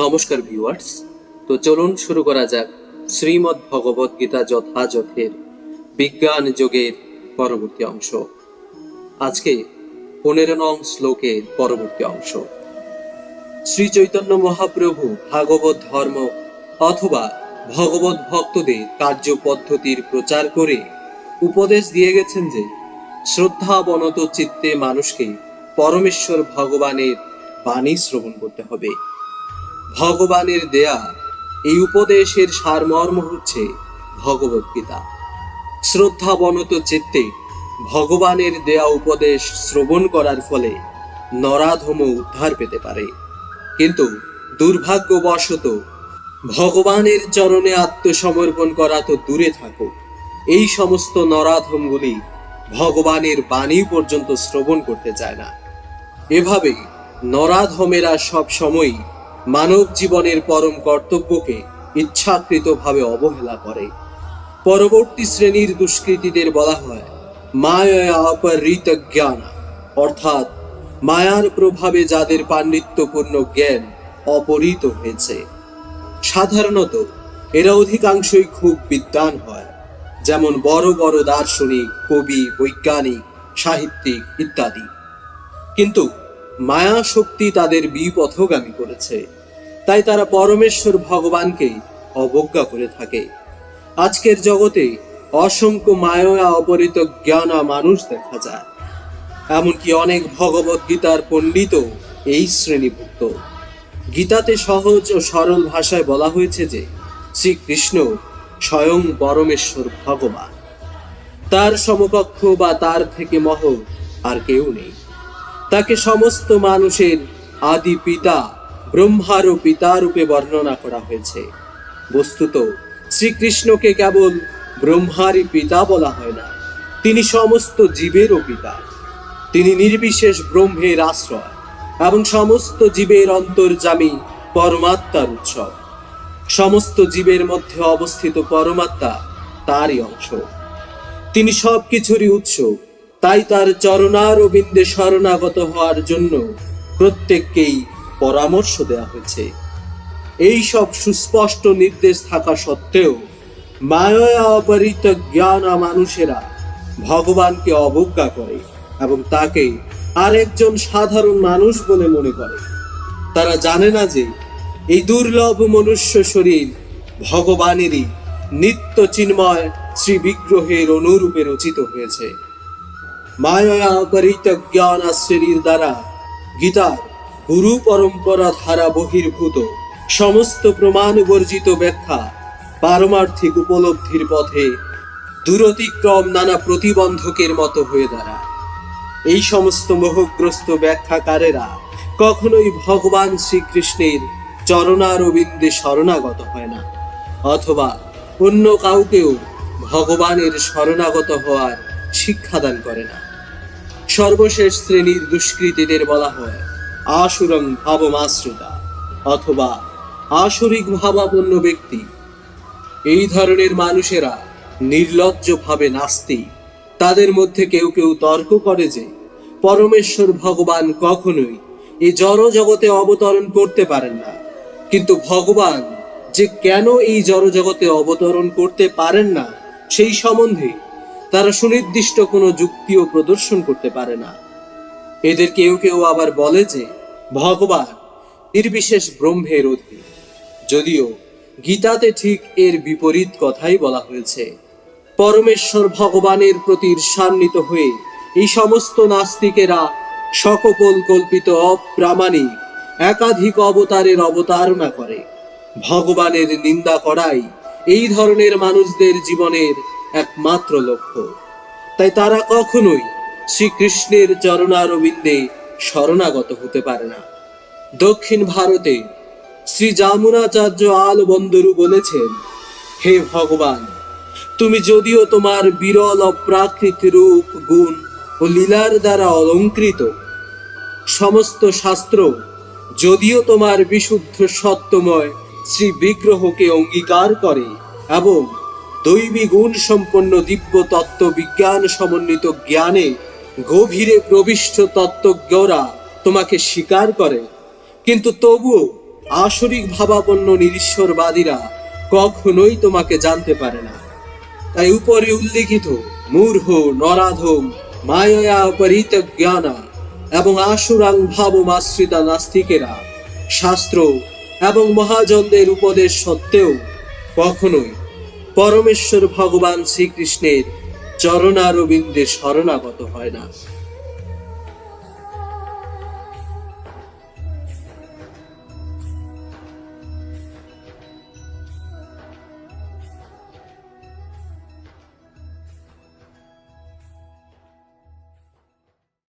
নমস্কার ভিউয়ার্স তো চলুন শুরু করা যাক শ্রীমদ্ ভগবদ গীতা যথাযথের বিজ্ঞান যোগের পরবর্তী অংশ। আজকে পনেরো নং শ্লোকের পরবর্তী অংশ। শ্রী চৈতন্য মহাপ্রভু ভাগবত ধর্ম অথবা ভগবত ভক্তদের কার্য পদ্ধতির প্রচার করে উপদেশ দিয়ে গেছেন যে, শ্রদ্ধাবনত চিত্তে মানুষকে পরমেশ্বর ভগবানের বাণী শ্রবণ করতে হবে। ভগবানের দেয়া এই উপদেশের সারমর্ম হচ্ছে ভগবত গীতা। শ্রদ্ধাবনত চিত্তে ভগবানের দেয়া উপদেশ শ্রবণ করার ফলে নরাধম উদ্ধার পেতে পারে। কিন্তু দুর্ভাগ্যবশত ভগবানের চরণে আত্মসমর্পণ করা তো দূরে থাকুক। এই সমস্ত নরাধমগুলি ভগবানের বাণী পর্যন্ত শ্রবণ করতে চায় না। এভাবে নরাধমেরা সব সময়ই মানব জীবনের পরম কর্তব্যকে ইচ্ছাকৃতভাবে অবহেলা করে। পরবর্তী শ্রেণির দুষ্কৃতীদের বলা হয় মায়া অপহৃত জ্ঞান অর্থাৎ মায়ার প্রভাবে যাদের পাণ্ডিত্যপূর্ণ জ্ঞান অপহৃত হয়েছে। সাধারণত এরা অধিকাংশই খুব বিদ্বান হয়, যেমন বড় বড় দার্শনিক, কবি, বৈজ্ঞানিক, সাহিত্যিক ইত্যাদি। কিন্তু মায়া শক্তি তাদের বিপথগামী করেছে। তাই তারা পরমেশ্বর ভগবানকে অবজ্ঞা করে থাকে। আজকের জগতে অসংখ্য মায়া অপরিত জ্ঞানা মানুষ দেখা যায়। এমনকি অনেক ভগবত গীতার পণ্ডিত এই শ্রেণীভুক্ত। গীতাতে সহজ ও সরল ভাষায় বলা হয়েছে যে, শ্রীকৃষ্ণ স্বয়ং পরমেশ্বর ভগবান। তার সমকক্ষ বা তার থেকে মহৎ আর কেউ নেই। তাকে সমস্ত মানুষের আদি পিতা, ব্রহ্মারও পিতা রূপে বর্ণনা করা হয়েছে। বস্তুত, শ্রীকৃষ্ণকে কেবল ব্রহ্মারই পিতা বলা হয় না, তিনি সমস্ত জীবেরও পিতা। তিনি নির্বিশেষ ব্রহ্মের আশ্রয় এবং সমস্ত জীবের অন্তর্জামী পরমাত্মার উৎসব। সমস্ত জীবের মধ্যে অবস্থিত পরমাত্মা তারই অংশ। তিনি সব কিছুরই উৎস। তাই তার চরণারবিন্দে শরণাগত হওয়ার জন্য প্রত্যেককেই পরামর্শ দেওয়া হয়েছে। এই সব সুস্পষ্ট নির্দেশ থাকা সত্ত্বেও মায়া অপরিত জ্ঞান মানুষেরা ভগবানকে অবজ্ঞা করে এবং তাকে আরেকজন সাধারণ মানুষ বলে মনে করে। তারা জানে না যে এই দুর্লভ মনুষ্য শরীর ভগবানেরই নিত্য চিন্ময় শ্রী বিগ্রহের অনুরূপে রচিত হয়েছে। মায়া অপরিত জ্ঞান আশ্রেণীর দ্বারা গীতার গুরু পরম্পরা ধারা বহির্ভূত। সমস্ত প্রমাণ বর্জিত ব্যাখ্যা পারমার্থিক উপলব্ধির পথে দূরতিক্রম নানা প্রতিবন্ধকের মতো হয়ে দাঁড়ায়। এই সমস্ত মোহগ্রস্ত ব্যাখ্যাকারেরা কখনোই ভগবান শ্রীকৃষ্ণের চরণারবিন্দে শরণাগত হয় না, অথবা অন্য কাউকেও ভগবানের শরণাগত হওয়ার শিক্ষাদান করে না। সর্বশেষ শ্রেণির দুষ্কৃতীদের বলা হয়, আসুরং ভাবমাশ্রুতা অথবা আসরিক ভাবাপন্ন ব্যক্তি। এই ধরনের মানুষেরা নির্লজ্জভাবে নাস্তিক। তাদের মধ্যে কেউ কেউ তর্ক করে যে, পরমেশ্বর ভগবান কখনোই এই জড় জগতে অবতরণ করতে পারেন না। কিন্তু ভগবান যে কেন এই জড় জগতে অবতরণ করতে পারেন না, সেই সম্বন্ধে তারা সুনির্দিষ্ট কোনো যুক্তিও প্রদর্শন করতে পারে না। এদের কেউ কেউ আবার বলে যে, ভগবান, নির্বিশেষ ব্রহ্মের অধীন যদিও গীতাতে ঠিক এর বিপরীত কথাই বলা হয়েছে, পরমেশ্বর ভগবানের প্রতি ঈর্ষান্বিত হয়ে এই সমস্ত নাস্তিকেরা সকপল কল্পিত অপ্রামাণিক একাধিক অবতারের অবতারণা করে। ভগবানের নিন্দা করাই এই ধরনের মানুষদের জীবনের একমাত্র লক্ষ্য। তাই তারা কখনোই শ্রীকৃষ্ণের চরণারবিন্দে শরণাগত হতে পারে না। দক্ষিণ ভারতে শ্রী জামুনাচার্য আল বন্দরু বলেছেন, হে ভগবান, তুমি যদিও তোমার বিরল অপ্রাকৃত রূপ, গুণ ও লীলার দ্বারা অলঙ্কৃত, সমস্ত শাস্ত্র যদিও তোমার বিশুদ্ধ সত্যময় শ্রী বিগ্রহকে অঙ্গীকার করে এবং দৈবী গুণ সম্পন্ন দিব্য তত্ত্ব বিজ্ঞান সমন্বিত জ্ঞানে গভীরে প্রবিষ্ট তত্ত্বজ্ঞরা তোমাকে স্বীকার করে। কিন্তু তবুও আসরিক ভাবাপন্ন নিরীশ্বরবাদীরা কখনোই তোমাকে জানতে পারে না। তাই উপরে উল্লিখিত মূর্হ, নরাধম, মায়া পরিত জ্ঞানা এবং আশুরাং ভাবমাশ্রিতা নাস্তিকেরা শাস্ত্র এবং মহাজনদের উপদেশ সত্ত্বেও কখনোই পরমেশ্বর ভগবান শ্রীকৃষ্ণের চরণারবিন্দে শরণাগত হয় না।